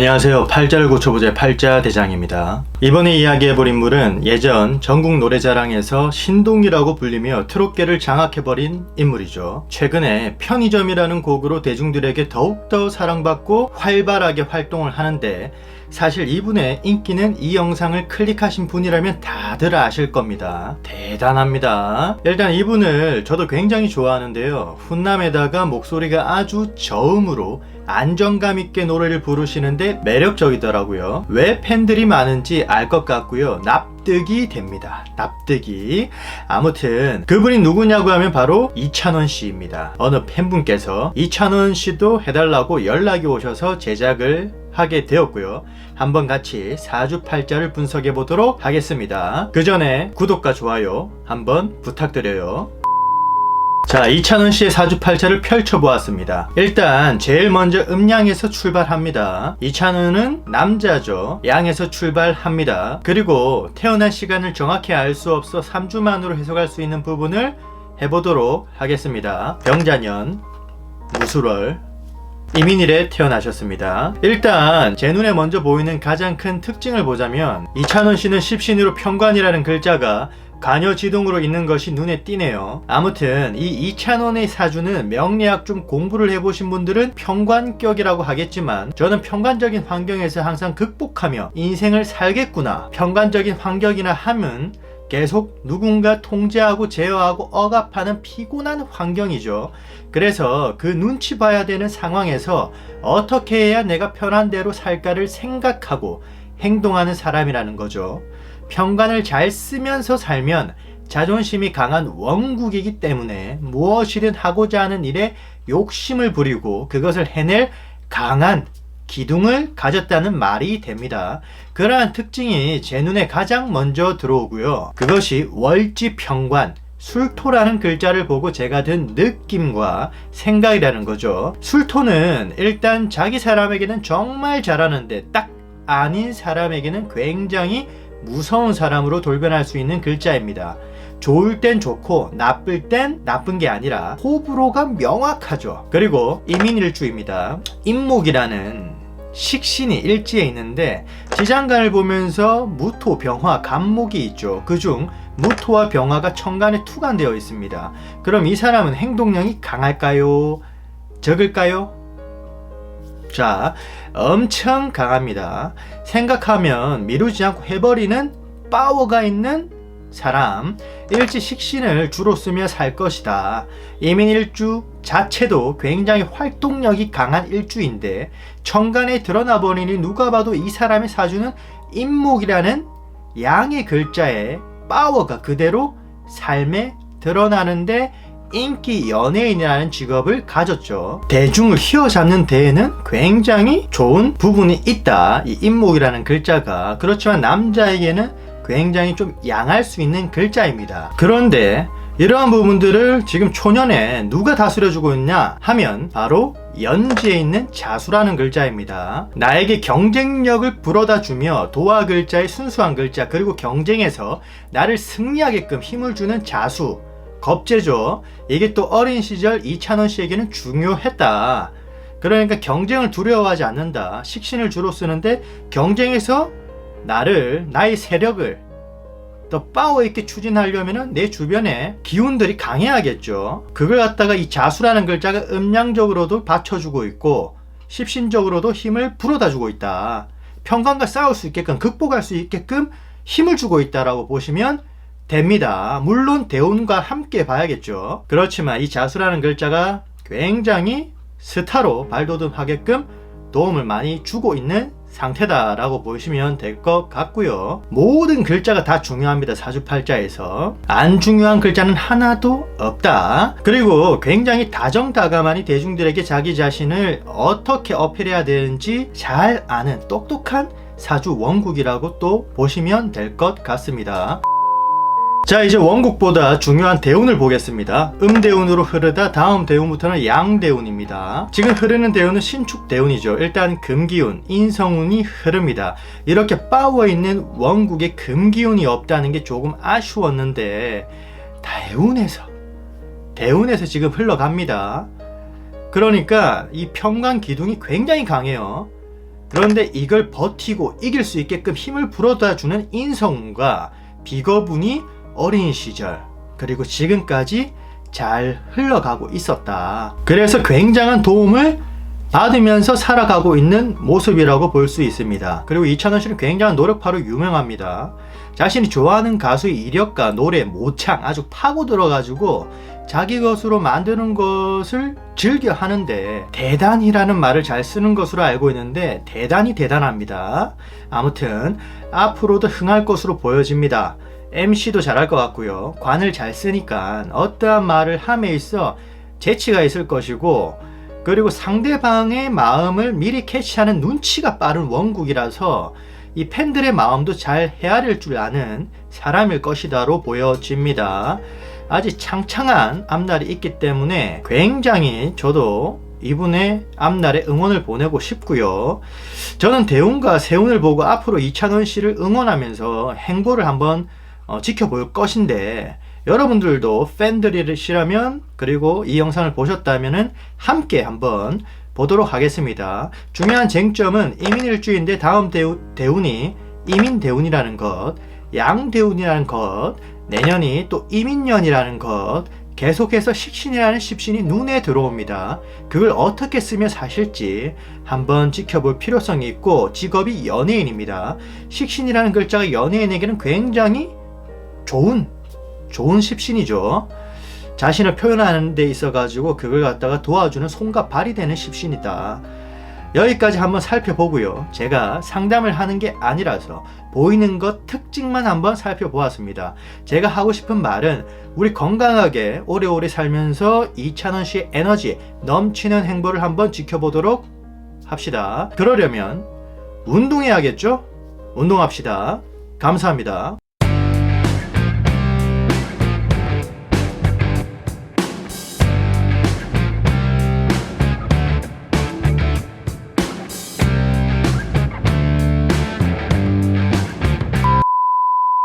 안녕하세요. 팔자를 고쳐보자 팔자 대장입니다. 이번에 이야기해볼 인물은 예전 전국 노래자랑에서 신동이라고 불리며 트롯계를 장악해버린 인물이죠. 최근에 편의점이라는 곡으로 대중들에게 더욱더 사랑받고 활발하게 활동을 하는데 사실 이분의 인기는 이 영상을 클릭하신 분이라면 다들 아실 겁니다. 대단합니다. 일단 이분을 저도 굉장히 좋아하는데요. 훈남에다가 목소리가 아주 저음으로 안정감 있게 노래를 부르시는데 매력적이더라고요. 왜 팬들이 많은지 알 것 같고요. 납득이 됩니다. 납득이. 아무튼 그분이 누구냐고 하면 바로 이찬원 씨입니다. 어느 팬분께서 이찬원 씨도 해달라고 연락이 오셔서 제작을 하게 되었고요. 한번 같이 사주팔자를 분석해 보도록 하겠습니다. 그 전에 구독과 좋아요 한번 부탁드려요. 자, 이찬원 씨의 사주팔자를 펼쳐보았습니다. 일단 제일 먼저 음양에서 출발합니다. 이찬원은 남자죠. 양에서 출발합니다. 그리고 태어난 시간을 정확히 알 수 없어 3주만으로 해석할 수 있는 부분을 해보도록 하겠습니다. 병자년, 무술월, 이민일에 태어나셨습니다. 일단 제 눈에 먼저 보이는 가장 큰 특징을 보자면 이찬원 씨는 십신으로 평관이라는 글자가 간여지동으로 있는 것이 눈에 띄네요. 아무튼 이 이찬원의 사주는 명리학 좀 공부를 해보신 분들은 평관격이라고 하겠지만 저는 평관적인 환경에서 항상 극복하며 인생을 살겠구나. 평관적인 환경이나 하면 계속 누군가 통제하고 제어하고 억압하는 피곤한 환경이죠. 그래서 그 눈치 봐야 되는 상황에서 어떻게 해야 내가 편한 대로 살까를 생각하고 행동하는 사람이라는 거죠. 평관을 잘 쓰면서 살면 자존심이 강한 원국이기 때문에 무엇이든 하고자 하는 일에 욕심을 부리고 그것을 해낼 강한 기둥을 가졌다는 말이 됩니다. 그러한 특징이 제 눈에 가장 먼저 들어오고요. 그것이 월지평관, 술토라는 글자를 보고 제가 든 느낌과 생각이라는 거죠. 술토는 일단 자기 사람에게는 정말 잘하는데 딱 아닌 사람에게는 굉장히 무서운 사람으로 돌변할 수 있는 글자입니다. 좋을 땐 좋고 나쁠 땐 나쁜 게 아니라 호불호가 명확하죠. 그리고 이민일주입니다. 임목이라는 식신이 일지에 있는데 지장간을 보면서 무토, 병화, 간목이 있죠. 그중 무토와 병화가 천간에 투간되어 있습니다. 그럼 이 사람은 행동력이 강할까요? 적을까요? 자, 엄청 강합니다. 생각하면 미루지 않고 해버리는 파워가 있는 사람, 일지 식신을 주로 쓰며 살 것이다. 예민일주 자체도 굉장히 활동력이 강한 일주인데, 천간에 드러나 버리니 누가 봐도 이 사람의 사주는 임목이라는 양의 글자에 파워가 그대로 삶에 드러나는데 인기 연예인이라는 직업을 가졌죠. 대중을 휘어잡는 데에는 굉장히 좋은 부분이 있다. 이 임목이라는 글자가. 그렇지만 남자에게는 굉장히 좀 양할 수 있는 글자입니다. 그런데 이러한 부분들을 지금 초년에 누가 다스려주고 있냐 하면 바로 연지에 있는 자수라는 글자입니다. 나에게 경쟁력을 불어다 주며 도화 글자의 순수한 글자 그리고 경쟁에서 나를 승리하게끔 힘을 주는 자수 겁재죠. 이게 또 어린 시절 이찬원 씨에게는 중요했다. 그러니까 경쟁을 두려워하지 않는다. 식신을 주로 쓰는데 경쟁에서 나를 나의 세력을 더 파워 있게 추진하려면 내 주변에 기운들이 강해야겠죠. 그걸 갖다가 이 자수라는 글자가 음량적으로도 받쳐주고 있고 십신적으로도 힘을 불어다 주고 있다. 평강과 싸울 수 있게끔 극복할 수 있게끔 힘을 주고 있다라고 보시면 됩니다. 물론 대운과 함께 봐야겠죠. 그렇지만 이 자수라는 글자가 굉장히 스타로 발돋움하게끔 도움을 많이 주고 있는 상태다라고 보시면 될 것 같고요. 모든 글자가 다 중요합니다. 사주팔자에서. 안 중요한 글자는 하나도 없다. 그리고 굉장히 다정다감하니 대중들에게 자기 자신을 어떻게 어필해야 되는지 잘 아는 똑똑한 사주 원국이라고 또 보시면 될 것 같습니다. 자 이제 원곡보다 중요한 대운을 보겠습니다. 음대운으로 흐르다 다음 대운부터는 양대운입니다. 지금 흐르는 대운은 신축대운이죠. 일단 금기운, 인성운이 흐릅니다. 이렇게 빠워 있는 원국에 금기운이 없다는 게 조금 아쉬웠는데 대운에서 대운에서 지금 흘러갑니다. 그러니까 이 평관 기둥이 굉장히 강해요. 그런데 이걸 버티고 이길 수 있게끔 힘을 불어다 주는 인성과 비거분이 어린 시절 그리고 지금까지 잘 흘러가고 있었다. 그래서 굉장한 도움을 받으면서 살아가고 있는 모습이라고 볼 수 있습니다. 그리고 이찬원 씨는 굉장한 노력파로 유명합니다. 자신이 좋아하는 가수의 이력과 노래, 모창 아주 파고 들어가지고 자기 것으로 만드는 것을 즐겨 하는데 대단이라는 말을 잘 쓰는 것으로 알고 있는데 대단히 대단합니다. 아무튼 앞으로도 흥할 것으로 보여집니다. MC도 잘할 것 같고요. 관을 잘 쓰니까 어떠한 말을 함에 있어 재치가 있을 것이고 그리고 상대방의 마음을 미리 캐치하는 눈치가 빠른 원국이라서 이 팬들의 마음도 잘 헤아릴 줄 아는 사람일 것이다로 보여집니다. 아직 창창한 앞날이 있기 때문에 굉장히 저도 이분의 앞날에 응원을 보내고 싶고요. 저는 대운과 세운을 보고 앞으로 이찬원 씨를 응원하면서 행보를 한번 어, 지켜볼 것인데 여러분들도 팬들이시라면 그리고 이 영상을 보셨다면은 함께 한번 보도록 하겠습니다. 중요한 쟁점은 이민일주인데 다음 대우, 대운이 이민대운이라는 것, 양대운이라는 것, 내년이 또 이민년이라는 것, 계속해서 식신이라는 십신이 눈에 들어옵니다. 그걸 어떻게 쓰며 사실지 한번 지켜볼 필요성이 있고 직업이 연예인입니다. 식신이라는 글자가 연예인에게는 굉장히 좋은 좋은 십신이죠. 자신을 표현하는 데 있어 가지고 그걸 갖다가 도와주는 손과 발이 되는 십신이다. 여기까지 한번 살펴보고요. 제가 상담을 하는 게 아니라서 보이는 것 특징만 한번 살펴보았습니다. 제가 하고 싶은 말은 우리 건강하게 오래오래 살면서 이찬원 씨의 에너지 넘치는 행보를 한번 지켜보도록 합시다. 그러려면 운동해야겠죠? 운동합시다. 감사합니다.